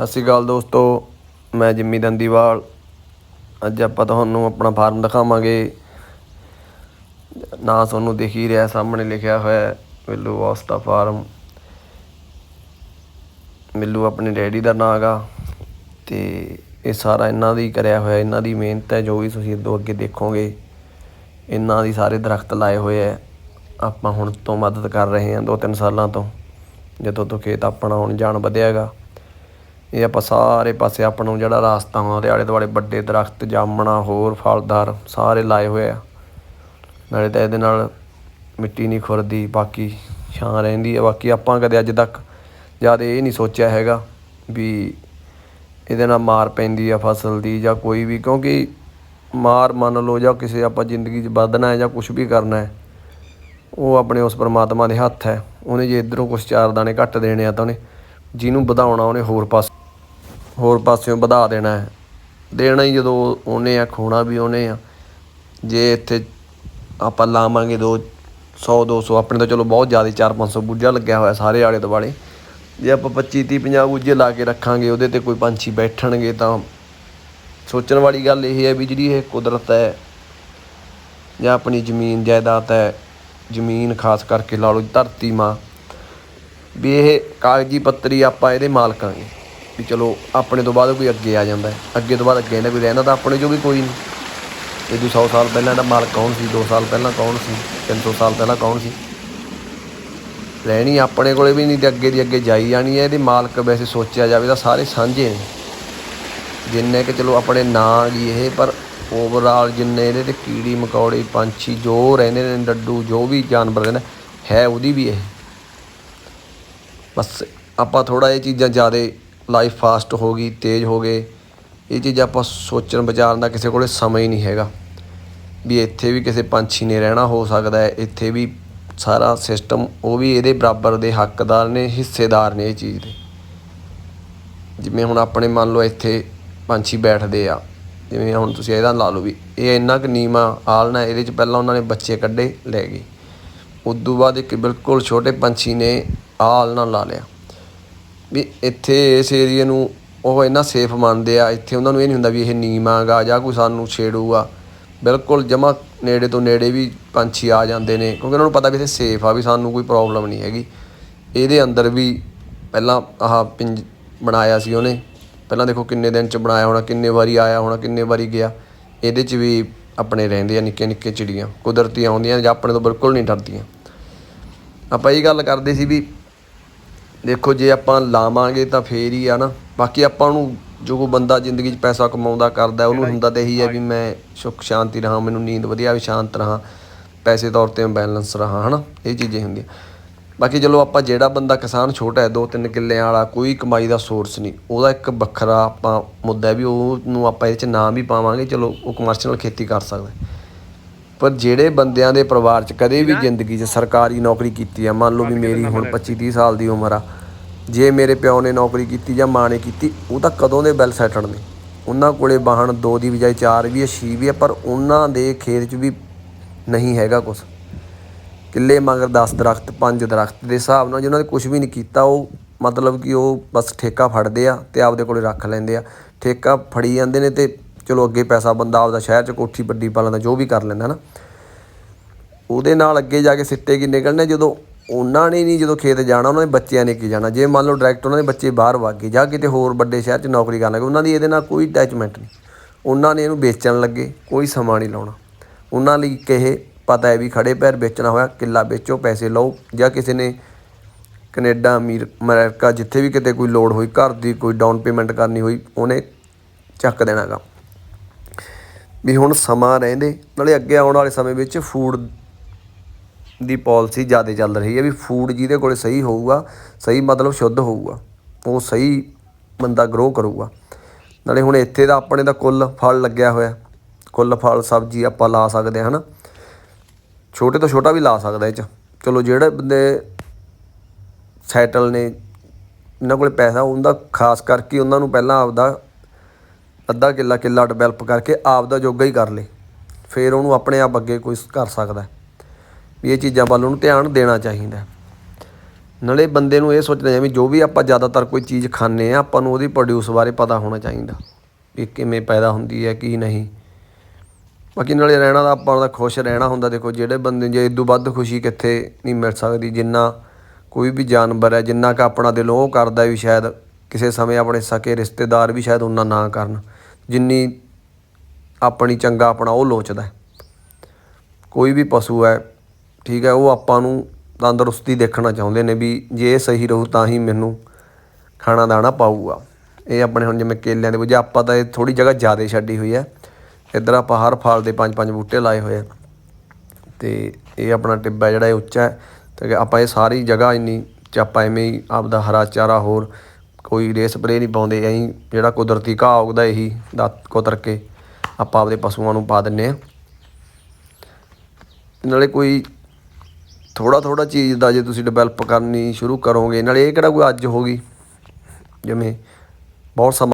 ਸਤਿ ਸ਼੍ਰੀ ਅਕਾਲ ਦੋਸਤੋ, ਮੈਂ ਜਿੰਮੀ ਦੰਦੀਵਾਲ। ਅੱਜ ਆਪਾਂ ਤੁਹਾਨੂੰ ਆਪਣਾ ਫਾਰਮ ਦਿਖਾਵਾਂਗੇ। ਨਾਂ ਤੁਹਾਨੂੰ ਦਿਖ ਹੀ ਰਿਹਾ, ਸਾਹਮਣੇ ਲਿਖਿਆ ਹੋਇਆ ਹੈ, ਮਿੱਲੂ ਵਾਸਤਾ ਫਾਰਮ। ਮਿੱਲੂ ਆਪਣੇ ਡੈਡੀ ਦਾ ਨਾਂ ਗਾ, ਤੇ ਇਹ ਸਾਰਾ ਇਹਨਾਂ ਦੀ ਕਰਿਆ ਹੋਇਆ, ਇਹਨਾਂ ਦੀ ਮਿਹਨਤ ਹੈ, ਜੋ ਵੀ ਤੁਸੀਂ ਅੱਗੋਂ ਅੱਗੇ ਦੇਖੋਗੇ, ਇਹਨਾਂ ਦੀ ਸਾਰੇ ਦਰਖਤ ਲਾਏ ਹੋਏ ਹੈ। ਆਪਾਂ ਹੁਣ ਤੋਂ ਮਦਦ ਕਰ ਰਹੇ ਹਾਂ, ਦੋ ਤਿੰਨ ਸਾਲਾਂ ਤੋਂ, ਜਦੋਂ ਤੋਂ ਖੇਤ ਆਪਣਾ ਹੁਣ ਜਾਣ ਵਧਿਆਗਾ ਇਹ ਆਪਾਂ ਸਾਰੇ ਪਾਸੇ ਆਪਾਂ ਨੂੰ ਜਿਹੜਾ ਰਾਸਤਾ ਆਉਂਦਾ ਉਹਦੇ ਆਲੇ ਦੁਆਲੇ ਵੱਡੇ ਦਰਖਤ, ਜਾਮਣਾ, ਹੋਰ ਫਲਦਾਰ ਸਾਰੇ ਲਾਏ ਹੋਏ ਆ। ਨਾਲੇ ਤਾਂ ਇਹਦੇ ਨਾਲ ਮਿੱਟੀ ਨਹੀਂ ਖੁਰਦੀ, ਬਾਕੀ ਛਾਂ ਰਹਿੰਦੀ ਹੈ ਬਾਕੀ ਆਪਾਂ ਕਦੇ ਅੱਜ ਤੱਕ ਜਦ ਇਹ ਨਹੀਂ ਸੋਚਿਆ ਹੈਗਾ ਵੀ ਇਹਦੇ ਨਾਲ ਮਾਰ ਪੈਂਦੀ ਆ ਫਸਲ ਦੀ ਜਾਂ ਕੋਈ ਵੀ, ਕਿਉਂਕਿ ਮਾਰ ਮੰਨ ਲਓ ਜਾਂ ਕਿਸੇ ਆਪਾਂ ਜ਼ਿੰਦਗੀ 'ਚ ਵਧਣਾ ਹੈ ਜਾਂ ਕੁਝ ਵੀ ਕਰਨਾ ਹੈ, ਉਹ ਆਪਣੇ ਉਸ ਪਰਮਾਤਮਾ ਦੇ ਹੱਥ ਹੈ। ਉਹਨੇ ਜੇ ਇਧਰੋਂ ਕੁਝ ਚਾਰ ਦਾਣੇ ਘੱਟ ਦੇਣੇ ਆ ਤਾਂ ਉਹਨੇ, ਜਿਹਨੂੰ ਵਧਾਉਣਾ ਉਹਨੇ ਹੋਰ ਪਾਸੇ ਹੋਰ ਪਾਸਿਓਂ ਵਧਾ ਦੇਣਾ ਹੈ। ਦੇਣਾ ਹੀ ਜਦੋਂ ਉਹਨੇ ਆ, ਖੋਣਾ ਵੀ ਉਹਨੇ ਆ। ਜੇ ਇੱਥੇ ਆਪਾਂ ਲਾਵਾਂਗੇ ਦੋ 100 200 ਆਪਣੇ ਤਾਂ ਚਲੋ ਬਹੁਤ ਜ਼ਿਆਦਾ 4 500 ਬੂਝਾ ਲੱਗਿਆ ਹੋਇਆ ਸਾਰੇ ਆਲੇ ਦੁਆਲੇ। ਜੇ ਆਪਾਂ 25 30 50 ਬੂਝੇ ਲਾ ਕੇ ਰੱਖਾਂਗੇ, ਉਹਦੇ ਤੇ ਕੋਈ ਪੰਛੀ ਬੈਠਣਗੇ ਤਾਂ ਸੋਚਣ ਵਾਲੀ ਗੱਲ ਇਹ ਹੈ ਵੀ ਜਿਹੜੀ ਇਹ ਕੁਦਰਤ ਹੈ ਜਾਂ ਆਪਣੀ ਜ਼ਮੀਨ, ਜਾਇਦਾਦ ਹੈ, ਜ਼ਮੀਨ ਖਾਸ ਕਰਕੇ ਲਾ ਲਓ ਧਰਤੀ ਮਾਂ, ਵੀ ਇਹ ਕਾਗਜ਼ੀ ਪੱਤਰੀ ਆਪਾਂ ਇਹਦੇ ਮਾਲਕਾਂਗੇ ਵੀ ਚਲੋ ਆਪਣੇ ਤੋਂ ਬਾਅਦ ਕੋਈ ਅੱਗੇ ਆ ਜਾਂਦਾ ਅੱਗੇ ਤੋਂ ਬਾਅਦ ਅੱਗੇ ਇਹਦਾ ਕੋਈ ਰਹਿੰਦਾ ਤਾਂ ਆਪਣੇ ਜੋ ਵੀ ਕੋਈ ਨਹੀਂ। ਇਹ ਜੋ 100 ਸਾਲ ਪਹਿਲਾਂ ਦਾ ਮਾਲਕ ਕੌਣ ਸੀ? 2 ਸਾਲ ਪਹਿਲਾਂ ਕੌਣ ਸੀ? 300 ਸਾਲ ਪਹਿਲਾਂ ਕੌਣ ਸੀ? ਰਹਿਣੀ ਆਪਣੇ ਕੋਲੇ ਵੀ ਨਹੀਂ ਤੇ ਅੱਗੇ ਦੀ ਅੱਗੇ ਜਾਈ ਜਾਣੀ ਹੈ। ਇਹਦੇ ਮਾਲਕ ਵੈਸੇ ਸੋਚਿਆ ਜਾਵੇ ਤਾਂ ਸਾਰੇ ਸਾਂਝੇ ਨੇ। ਜਿੰਨੇ ਕਿ ਚਲੋ ਆਪਣੇ ਨਾਂ ਗਈ ਇਹ, ਪਰ ਓਵਰਆਲ ਜਿੰਨੇ ਇਹਦੇ ਤੇ ਕੀੜੀ, ਮਕੌੜੇ, ਪੰਛੀ ਜੋ ਰਹਿੰਦੇ ਨੇ, ਡੱਡੂ, ਜੋ ਵੀ ਜਾਨਵਰ ਰਹਿੰਦਾ ਹੈ ਉਹਦੀ ਵੀ ਇਹ। ਬਸ ਆਪਾਂ ਥੋੜਾ ਇਹ ਚੀਜ਼ਾਂ ਜ਼ਿਆਦਾ ਲਾਈਫ ਫਾਸਟ ਹੋ ਗਈ, ਤੇਜ਼ ਹੋ ਗਏ। ਇਹ ਚੀਜ਼ ਆਪਾਂ ਸੋਚਣ ਵਿਚਾਰਨ ਦਾ ਕਿਸੇ ਕੋਲੇ ਸਮਾਂ ਹੀ ਨਹੀਂ ਹੈਗਾ। ਵੀ ਇੱਥੇ ਵੀ ਕਿਸੇ ਪੰਛੀ ਨੇ ਰਹਿਣਾ ਹੋ ਸਕਦਾ ਹੈ, ਇੱਥੇ ਵੀ ਸਾਰਾ ਸਿਸਟਮ ਉਹ ਵੀ ਇਹਦੇ ਬਰਾਬਰ ਦੇ ਹੱਕਦਾਰ ਨੇ, ਹਿੱਸੇਦਾਰ ਨੇ ਇਹ ਚੀਜ਼ ਦੇ। ਜਿਵੇਂ ਹੁਣ ਆਪਣੇ ਮੰਨ ਲਓ ਇੱਥੇ ਪੰਛੀ ਬੈਠਦੇ ਆ, ਜਿਵੇਂ ਹੁਣ ਤੁਸੀਂ ਇਹਦਾ ਲਾ ਲਓ ਵੀ ਇਹ ਇੰਨਾ ਕੁ ਨੀਵਾਂ ਆਲਣਾ ਇਹਦੇ ਚ ਪਹਿਲਾਂ ਉਹਨਾਂ ਨੇ ਬੱਚੇ ਕੱਢੇ ਲੈ ਗਏ। ਉਦੋਂ ਬਾਅਦ ਇੱਕ ਬਿਲਕੁਲ ਛੋਟੇ ਪੰਛੀ ਨੇ ਆਲਣਾ ਲਾ ਲਿਆ। ਵੀ ਇੱਥੇ ਇਸ ਏਰੀਏ ਨੂੰ ਉਹ ਇੰਨਾ ਸੇਫ ਮੰਨਦੇ ਆ, ਇੱਥੇ ਉਹਨਾਂ ਨੂੰ ਇਹ ਨਹੀਂ ਹੁੰਦਾ ਵੀ ਇਹ ਨੀਵਾਂਗਾ ਜਾਂ ਕੋਈ ਸਾਨੂੰ ਛੇੜੂਗਾ। ਬਿਲਕੁਲ ਜਮਾ ਨੇੜੇ ਤੋਂ ਨੇੜੇ ਵੀ ਪੰਛੀ ਆ ਜਾਂਦੇ ਨੇ, ਕਿਉਂਕਿ ਉਹਨਾਂ ਨੂੰ ਪਤਾ ਵੀ ਇੱਥੇ ਸੇਫ ਆ, ਵੀ ਸਾਨੂੰ ਕੋਈ ਪ੍ਰੋਬਲਮ ਨਹੀਂ ਹੈਗੀ। ਇਹਦੇ ਅੰਦਰ ਵੀ ਪਹਿਲਾਂ ਆਹ ਪਿੰਜ ਬਣਾਇਆ ਸੀ ਉਹਨੇ। ਪਹਿਲਾਂ ਦੇਖੋ ਕਿੰਨੇ ਦਿਨ ਚ ਬਣਾਇਆ ਹੋਣਾ, ਕਿੰਨੇ ਵਾਰੀ ਆਇਆ ਹੋਣਾ, ਕਿੰਨੇ ਵਾਰੀ ਗਿਆ। ਇਹਦੇ ਚ ਵੀ ਆਪਣੇ ਰਹਿੰਦੇ ਆ ਨਿੱਕੇ ਨਿੱਕੇ ਚਿੜੀਆਂ, ਕੁਦਰਤੀ ਆਉਂਦੀਆਂ ਜਾਂ ਆਪਣੇ ਤੋਂ ਬਿਲਕੁਲ ਨਹੀਂ ਡਰਦੀਆਂ। ਆਪਾਂ ਇਹ ਗੱਲ ਕਰਦੇ ਸੀ ਵੀ ਦੇਖੋ ਜੇ ਆਪਾਂ ਲਾਵਾਂਗੇ ਤਾਂ ਫੇਰ ਹੀ ਆ ਨਾ। ਬਾਕੀ ਆਪਾਂ ਨੂੰ ਜੋ ਕੋਈ ਬੰਦਾ ਜ਼ਿੰਦਗੀ 'ਚ ਪੈਸਾ ਕਮਾਉਂਦਾ ਕਰਦਾ ਉਹਨੂੰ ਹੁੰਦਾ ਤਾਂ ਇਹੀ ਹੈ ਵੀ ਮੈਂ ਸੁੱਖ ਸ਼ਾਂਤੀ ਰਹਾ ਮੈਨੂੰ ਨੀਂਦ ਵਧੀਆ ਵੀ ਸ਼ਾਂਤ ਰਹਾ ਪੈਸੇ ਤੌਰ ਤੇ ਬੈਲੈਂਸ ਰਹਾ ਹਨਾ? ਇਹ ਚੀਜ਼ਾਂ ਹੁੰਦੀਆਂ। ਬਾਕੀ ਚਲੋ ਆਪਾਂ ਜਿਹੜਾ ਬੰਦਾ ਕਿਸਾਨ ਛੋਟਾ ਹੈ ਦੋ ਤਿੰਨ ਕਿੱਲਿਆਂ ਵਾਲਾ ਕੋਈ ਕਮਾਈ ਦਾ ਸੋਰਸ ਨਹੀਂ। ਉਹਦਾ ਇੱਕ ਵੱਖਰਾ ਆਪਾਂ ਮੁੱਦਾ ਵੀ ਉਹਨੂੰ ਆਪਾਂ ਇਹਦੇ 'ਚ ਨਾਮ ਵੀ ਪਾਵਾਂਗੇ ਚਲੋ ਉਹ ਕਮਰਸ਼ੀਅਲ ਖੇਤੀ ਕਰ ਸਕਦਾ ਹੈ। ਪਰ ਜਿਹੜੇ ਬੰਦਿਆਂ ਦੇ ਪਰਿਵਾਰ 'ਚ ਕਦੇ ਵੀ ਜ਼ਿੰਦਗੀ 'ਚ ਸਰਕਾਰੀ ਨੌਕਰੀ ਕੀਤੀ ਆ ਮੰਨ ਲਓ ਵੀ ਮੇਰੀ ਹੁਣ 25 30 ਸਾਲ ਦੀ ਉਮਰ ਆ ਜੇ ਮੇਰੇ ਪਿਓ ਨੇ ਨੌਕਰੀ ਕੀਤੀ ਜਾਂ ਮਾਂ ਨੇ ਕੀਤੀ ਉਹ ਤਾਂ ਕਦੋਂ ਦੇ ਵੈਲ ਸੈਟਲਡ ਨੇ ਉਹਨਾਂ ਕੋਲੇ ਵਾਹਣ ਦੋ ਦੀ ਬਜਾਏ ਚਾਰ ਵੀ ਹੈ ਛੇ ਵੀ ਹੈ ਪਰ ਉਹਨਾਂ ਦੇ ਖੇਤ 'ਚ ਵੀ ਨਹੀਂ ਹੈਗਾ ਕੁਝ ਕਿੱਲੇ ਮਗਰ 10 ਦਰਖਤ 5 ਦਰਖਤ ਦੇ ਹਿਸਾਬ ਨਾਲ ਜਿਹਨਾਂ ਨੇ ਕੁਝ ਵੀ ਨਹੀਂ ਕੀਤਾ ਉਹ ਮਤਲਬ ਕਿ ਉਹ ਬਸ ਠੇਕਾ ਫੜਦੇ ਆ ਤੇ ਆਪਦੇ ਕੋਲੇ ਰੱਖ ਲੈਂਦੇ ਆ। ਠੇਕਾ ਫੜੀ ਜਾਂਦੇ ਨੇ ਤੇ ਚਲੋ ਅੱਗੇ ਪੈਸਾ ਬੰਦਾ ਆਪਦਾ ਸ਼ਹਿਰ 'ਚ ਕੋਠੀ, ਵੱਡੀ ਪਾ ਲੈਂਦਾ ਜੋ ਵੀ ਕਰ ਲੈਂਦਾ ਨਾ, ਉਹਦੇ ਨਾਲ ਅੱਗੇ ਜਾ ਕੇ ਸਿੱਟੇ ਕੀ ਨਿਕਲਣੇ? ਜਦੋਂ ਉਹਨਾਂ ਨੇ ਨਹੀਂ ਜਦੋਂ ਖੇਤ ਜਾਣਾ, ਉਹਨਾਂ ਦੇ ਬੱਚਿਆਂ ਨੇ ਕੀ ਜਾਣਾ? ਜੇ ਮੰਨ ਲਓ ਡਾਇਰੈਕਟ ਉਹਨਾਂ ਦੇ ਬੱਚੇ ਬਾਹਰ ਵਗ ਗਏ ਜਾਂ ਕਿਤੇ ਹੋਰ ਵੱਡੇ ਸ਼ਹਿਰ 'ਚ ਨੌਕਰੀ ਕਰਨ ਲੱਗੇ, ਉਹਨਾਂ ਦੀ ਇਹਦੇ ਨਾਲ ਕੋਈ ਅਟੈਚਮੈਂਟ ਨਹੀਂ। ਉਹਨਾਂ ਨੇ ਇਹਨੂੰ ਵੇਚਣ ਲੱਗੇ, ਕੋਈ ਸਮਾਂ ਨਹੀਂ ਲਾਉਣਾ। ਉਹਨਾਂ ਲਈ ਕਹੇ ਪਤਾ ਹੈ ਵੀ ਖੜੇ ਪੈਰ ਵੇਚਣਾ ਹੋਇਆ, ਕਿੱਲਾ ਵੇਚੋ, ਪੈਸੇ ਲਓ, ਜਾਂ ਕਿਸੇ ਨੇ ਕੈਨੇਡਾ, ਅਮੀਰ, ਅਮਰੀਕਾ, ਜਿੱਥੇ ਵੀ ਕਿਤੇ ਕੋਈ ਲੋੜ ਹੋਈ, ਘਰ ਦੀ ਕੋਈ ਡਾਊਨ ਪੇਮੈਂਟ ਕਰਨੀ ਹੋਈ, ਉਹਨੇ ਚੱਕ ਦੇਣਾਗਾ ਵੀ ਹੁਣ ਸਮਾਂ ਰਹਿੰਦੇ। ਨਾਲੇ ਅੱਗੇ ਆਉਣ ਵਾਲੇ ਸਮੇਂ ਵਿੱਚ ਫੂਡ ਦੀ ਪਾਲਿਸੀ ਜ਼ਿਆਦਾ ਚੱਲ ਰਹੀ ਹੈ ਵੀ ਫੂਡ ਜਿਹਦੇ ਕੋਲੇ ਸਹੀ ਹੋਊਗਾ, ਸਹੀ ਮਤਲਬ ਸ਼ੁੱਧ ਹੋਊਗਾ, ਉਹ ਸਹੀ ਬੰਦਾ ਗਰੋ ਕਰੂਗਾ। ਨਾਲੇ ਹੁਣ ਇੱਥੇ ਦਾ ਆਪਣੇ ਦਾ ਕੁੱਲ ਫਲ ਲੱਗਿਆ ਹੋਇਆ ਕੁੱਲ ਫਲ ਸਬਜ਼ੀ ਆਪਾਂ ਲਾ ਸਕਦੇ ਹਾਂ, ਹਨਾ? ਛੋਟੇ ਤੋਂ ਛੋਟਾ ਵੀ ਲਾ ਸਕਦਾ ਇਹ ਚ। ਚਲੋ ਜਿਹੜੇ ਬੰਦੇ ਸੈਟਲ ਨੇ, ਇਹਨਾਂ ਕੋਲੇ ਪੈਸਾ ਹੁੰਦਾ ਖਾਸ ਕਰਕੇ ਉਹਨਾਂ ਨੂੰ ਪਹਿਲਾਂ ਆਪਦਾ ਅੱਧਾ ਕਿੱਲਾ ਕਿੱਲਾ ਡਿਵੈਲਪ ਕਰਕੇ ਆਪ ਦਾ ਜੋਗਾ ਹੀ ਕਰ ਲੇ। ਫਿਰ ਉਹਨੂੰ ਆਪਣੇ ਆਪ ਅੱਗੇ ਕੋਈ ਕਰ ਸਕਦਾ ਵੀ ਇਹ ਚੀਜ਼ਾਂ ਵੱਲ ਉਹਨੂੰ ਧਿਆਨ ਦੇਣਾ ਚਾਹੀਦਾ ਨਾਲੇ ਬੰਦੇ ਨੂੰ ਇਹ ਸੋਚਣਾ ਚਾਹੀਦਾ ਵੀ ਜੋ ਵੀ ਆਪਾਂ ਜ਼ਿਆਦਾਤਰ ਕੋਈ ਚੀਜ਼ ਖਾਂਦੇ ਆ ਆਪਾਂ ਨੂੰ ਉਹਦੀ ਪ੍ਰੋਡਿਊਸ ਬਾਰੇ ਪਤਾ ਹੋਣਾ ਚਾਹੀਦਾ ਵੀ ਕਿਵੇਂ ਪੈਦਾ ਹੁੰਦੀ ਹੈ, ਕੀ ਨਹੀਂ। ਬਾਕੀ ਨਾਲੇ ਰਹਿਣਾ ਦਾ ਆਪਾਂ ਦਾ ਖੁਸ਼ ਰਹਿਣਾ ਹੁੰਦਾ। ਦੇਖੋ ਜਿਹੜੇ ਬੰਦੇ ਜੇ ਇਦੋਂ ਵੱਧ ਖੁਸ਼ੀ ਕਿੱਥੇ ਨਹੀਂ ਮਿਲ ਸਕਦੀ, ਜਿੰਨਾ ਕੋਈ ਵੀ ਜਾਨਵਰ ਹੈ, ਜਿੰਨਾ ਕ ਆਪਣਾ ਦਿਲੋਂ ਉਹ ਕਰਦਾ ਵੀ ਸ਼ਾਇਦ ਕਿਸੇ ਸਮੇਂ ਆਪਣੇ ਸਕੇ ਰਿਸ਼ਤੇਦਾਰ ਵੀ ਸ਼ਾਇਦ ਉਹਨਾਂ ਨਾ ਕਰਨ। ਜਿੰਨੀ ਆਪਣੀ ਚੰਗਾ ਆਪਣਾ ਉਹ ਲੋਚਦਾ ਕੋਈ ਵੀ ਪਸ਼ੂ ਹੈ, ਠੀਕ ਹੈ, ਉਹ ਆਪਾਂ ਨੂੰ ਤੰਦਰੁਸਤੀ ਦੇਖਣਾ ਚਾਹੁੰਦੇ ਨੇ ਵੀ ਜੇ ਇਹ ਸਹੀ ਰਹੂ ਤਾਂ ਹੀ ਮੈਨੂੰ ਖਾਣਾ ਦਾਣਾ ਪਾਊਗਾ। ਇਹ ਆਪਣੇ ਹੁਣ ਜਿਵੇਂ ਕੇਲਿਆਂ ਦੇ ਬੁਝੇ, ਆਪਾਂ ਤਾਂ ਇਹ ਥੋੜੀ ਜਗ੍ਹਾ ਜ਼ਿਆਦਾ ਛੱਡੀ ਹੋਈ ਹੈ। ਇੱਧਰ ਆਪਾਂ ਹਰ ਫਲ ਦੇ ਪੰਜ ਪੰਜ ਬੂਟੇ ਲਾਏ ਹੋਏ ਆ। ਤੇ ਇਹ ਆਪਣਾ ਟਿੱਬਾ ਜਿਹੜਾ ਇਹ ਉੱਚਾ ਹੈ, ਤੇ ਆਪਾਂ ਇਹ ਸਾਰੀ ਜਗ੍ਹਾ ਇੰਨੀ ਚ ਆਪਾਂ ਐਵੇਂ ਹੀ ਆਪਦਾ ਹਰਾ ਚਾਰਾ ਹੋਰ ਕੋਈ ਰੇ ਸਪਰੇ ਨਹੀਂ ਪਾਉਂਦੇ ਅਸੀਂ ਜਿਹੜਾ ਕੁਦਰਤੀ ਘਾਹ ਉਗਦਾ ਇਹੀ ਦਾ ਕੁਤਰ ਕੇ ਆਪਾਂ ਆਪਦੇ ਪਸ਼ੂਆਂ ਨੂੰ ਪਾ ਦਿੰਨੇ ਆ ਨਾਲੇ ਕੋਈ ਥੋੜਾ ਥੋੜਾ ਚੀਜ਼ ਦਾ ਜੇ ਤੁਸੀਂ ਡਿਵੈਲਪ ਕਰਨੀ ਸ਼ੁਰੂ ਕਰੋਗੇ, ਨਾਲੇ ਇਹ ਕਿਹੜਾ ਕੋਈ ਅੱਜ ਹੋ ਗਈ? ਜਿਵੇਂ ਬਹੁਤ ਸਮਾਂ